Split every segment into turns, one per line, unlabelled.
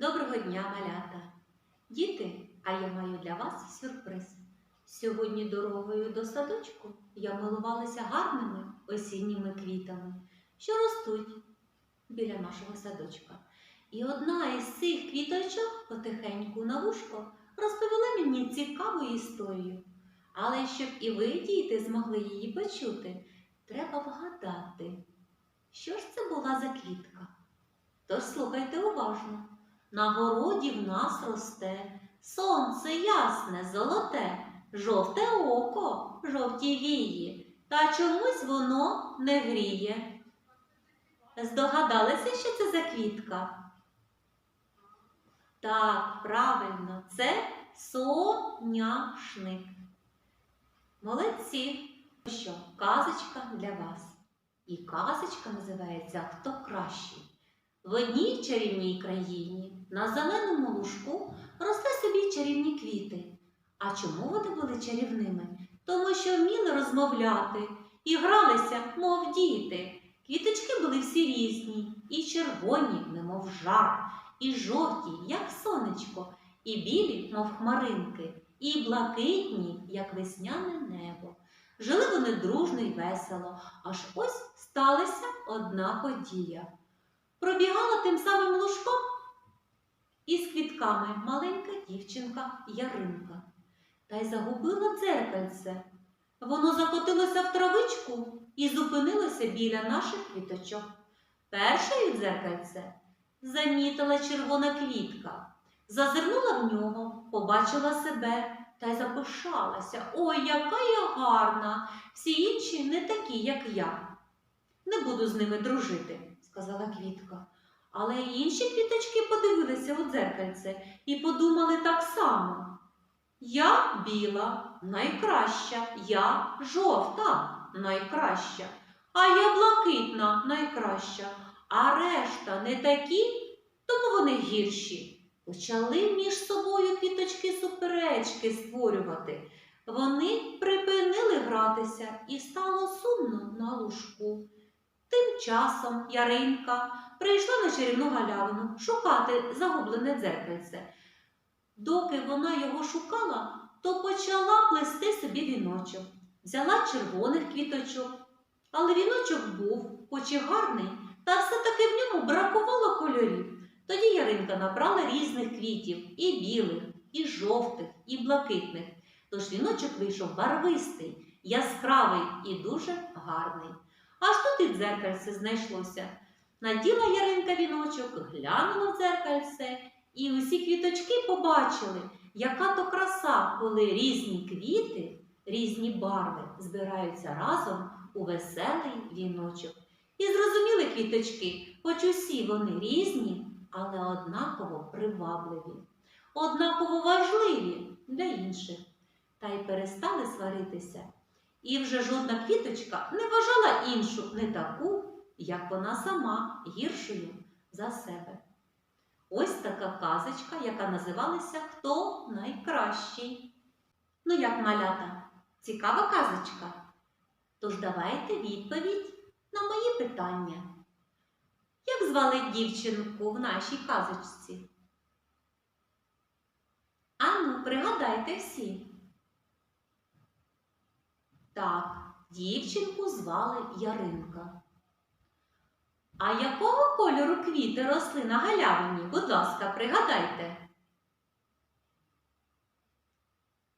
Доброго дня, малята! Діти, а я маю для вас сюрприз. Сьогодні дорогою до садочку я милувалася гарними осінніми квітами, що ростуть біля нашого садочка. І одна із цих квіточок потихеньку на вушко розповіла мені цікаву історію. Але щоб і ви, діти, змогли її почути, треба вгадати, що ж це була за квітка. Тож слухайте уважно. На городі в нас росте сонце ясне, золоте, жовте око, жовті вії, та чомусь воно не гріє. Здогадалися, що це за квітка? Так, правильно, це соняшник. Молодці! Ну Що, казочка для вас. І казочка називається Хто кращий. В одній чарівній країні на зеленому лужку росли собі чарівні квіти. А чому вони були чарівними? Тому що вміли розмовляти і гралися, мов діти. Квіточки були всі різні, і червоні, немов жар, і жовті, як сонечко, і білі, мов хмаринки, і блакитні, як весняне небо. Жили вони дружно й весело, аж ось сталася одна подія. Пробігала тим самим лужком із квітками маленька дівчинка Яринка. Та й загубила дзеркальце. Воно закотилося в травичку і зупинилося біля наших квіточок. Першою дзеркальце замітила червона квітка, зазирнула в нього, побачила себе та й запишалася. Ой, яка я гарна! Всі інші не такі, як я. Не буду з ними дружити, сказала квітка. Але інші квіточки подивилися у дзеркальце і подумали так само. Я біла, найкраща, я жовта, найкраща, а я блакитна, найкраща, а решта не такі, тому вони гірші. Почали між собою квіточки суперечки створювати. Вони припинили гратися і стало сумно на лужку. Тим часом Яринка прийшла на чарівну галявину шукати загублене дзеркальце. Доки вона його шукала, то почала плести собі віночок. Взяла червоних квіточок, але віночок був, хоч і гарний, та все-таки в ньому бракувало кольорів. Тоді Яринка набрала різних квітів і білих, і жовтих, і блакитних. Тож віночок вийшов барвистий, яскравий і дуже гарний. Аж тут і дзеркальце знайшлося. Наділа Яринка віночок, глянула в дзеркальце, і усі квіточки побачили, яка то краса, коли різні квіти, різні барви збираються разом у веселий віночок. І зрозуміли квіточки, хоч усі вони різні, але однаково привабливі, однаково важливі для інших. Та й перестали сваритися. І вже жодна квіточка не вважала іншу не таку, як вона сама гіршою за себе. Ось така казочка, яка називалася Хто найкращий. Ну, як малята, цікава казочка. Тож давайте відповідь на мої питання. Як звали дівчинку в нашій казочці? Ану, пригадайте всі. Так, дівчинку звали Яринка. А якого кольору квіти росли на галявині? Будь ласка, пригадайте.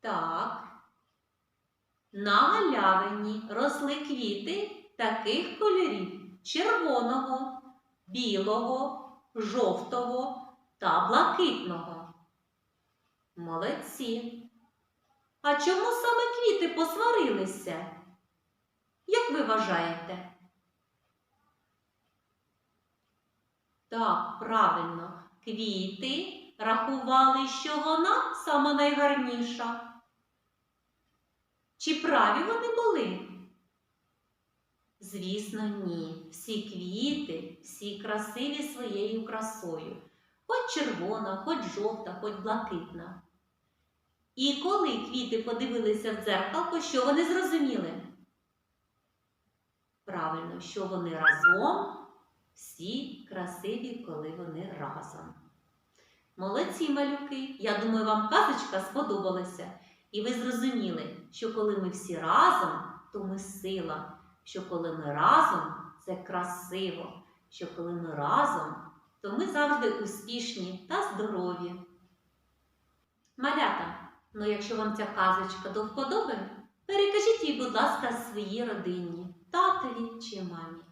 Так. На галявині росли квіти таких кольорів червоного, білого, жовтого та блакитного. Молодці. А чому саме квіти посварилися? Як ви вважаєте? Так, правильно, квіти рахували, що вона сама найгарніша. Чи праві вони були? Звісно, ні. Всі квіти, всі красиві своєю красою. Хоч червона, хоч жовта, хоч блакитна. І коли квіти подивилися в дзеркалко, що вони зрозуміли? Правильно, що вони разом всі красиві, коли вони разом. Молодці, малюки! Я думаю, вам казочка сподобалася. І ви зрозуміли, що коли ми всі разом, то ми сила, що коли ми разом, це красиво, що коли ми разом, то ми завжди успішні та здорові. Малята, ну якщо вам ця казочка до вподоби, перекажіть їй, будь ласка, своїй родині, татові чи мамі.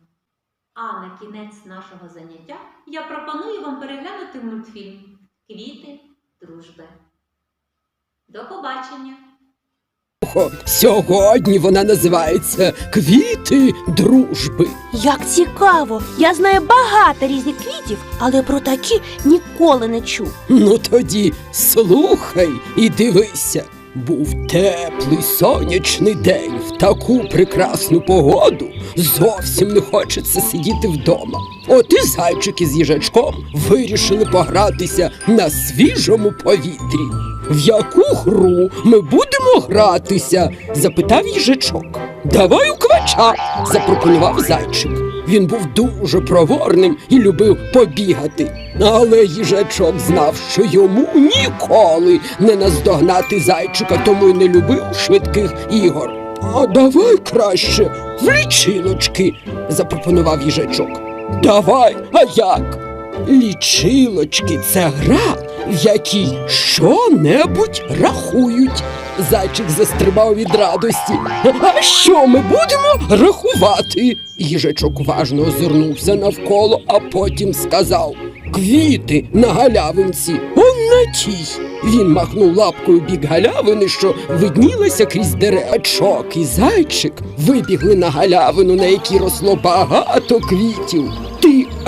А на кінець нашого заняття я пропоную вам переглянути мультфільм Квіти дружби. До побачення!
Хо, Сьогодні вона називається Квіти дружби.
Як цікаво! Я знаю багато різних квітів, але про такі ніколи не чув.
Ну тоді слухай і дивися. Був теплий сонячний день в таку прекрасну погоду. Зовсім не хочеться сидіти вдома. От і зайчик із їжачком вирішили погратися на свіжому повітрі. В яку гру ми будемо гратися? запитав їжачок. Давай у квача, запропонував зайчик. Він був дуже проворним і любив побігати. Але їжачок знав, що йому ніколи не наздогнати зайчика, тому й не любив швидких ігор. А давай краще в лічилочки, запропонував їжачок. Давай, а як? Лічилочки це гра, в якій що-небудь рахують. Зайчик застрибав від радості. А що ми будемо рахувати? Їжачок уважно озирнувся навколо, а потім сказав Квіти на галявинці, он на тій. Він махнув лапкою бік галявини, що виднілася крізь деревачок, і зайчик вибігли на галявину, на якій росло багато квітів.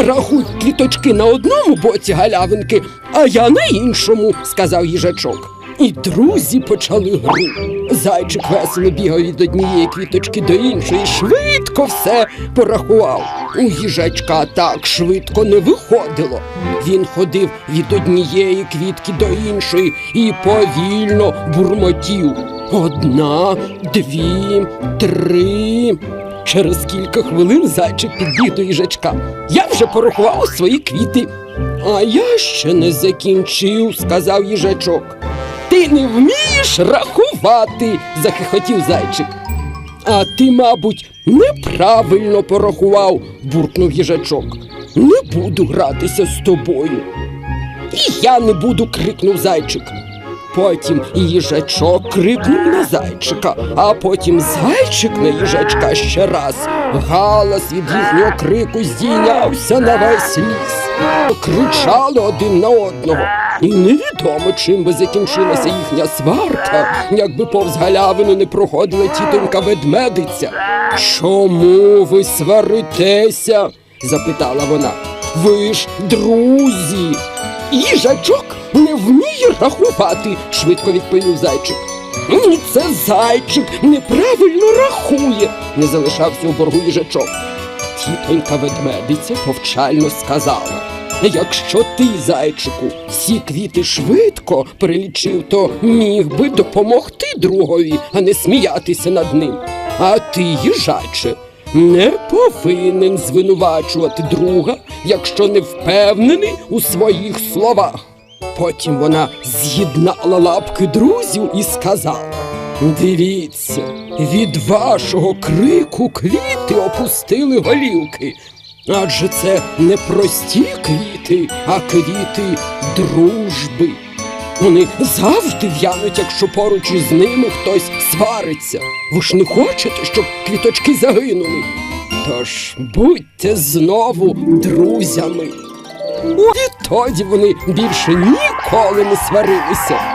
Рахуй квіточки на одному боці галявинки, а я на іншому, сказав їжачок. І друзі почали гру. Зайчик весело бігав від однієї квіточки до іншої, швидко все порахував. У їжачка так швидко не виходило. Він ходив від однієї квітки до іншої і повільно бурмотів. Одна, дві, три. Через кілька хвилин зайчик підбіг до їжачка. Я вже порахував свої квіти. А я ще не закінчив, сказав їжачок. Ти не вмієш рахувати, захихотів зайчик. А ти, мабуть, неправильно порахував, буркнув їжачок. Не буду гратися з тобою. І я не буду, крикнув зайчик. Потім їжачок крикнув на зайчика, а потім зайчик на їжачка ще раз. Галас від їхнього крику здійнявся на весь ліс. Кричали один на одного. І невідомо, чим би закінчилася їхня сварка, якби повз галявину не проходила тітонька ведмедиця. Чому ви сваритеся? запитала вона. Ви ж друзі. Їжачок не вміє рахувати, швидко відповів зайчик. Ні, це зайчик неправильно рахує, не залишався у боргу їжачок. Тітонька ведмедиця повчально сказала. Якщо ти, зайчику, всі квіти швидко перелічив, то міг би допомогти другові, а не сміятися над ним. А ти, їжаче, не повинен звинувачувати друга, якщо не впевнений у своїх словах. Потім вона з'єднала лапки друзів і сказала: Дивіться, від вашого крику квіти опустили голівки. Адже це не прості квіти, а квіти дружби. Вони завжди в'януть, якщо поруч із ними хтось свариться. Ви ж не хочете, щоб квіточки загинули. Тож будьте знову друзями. Відтоді вони більше ніколи не сварилися.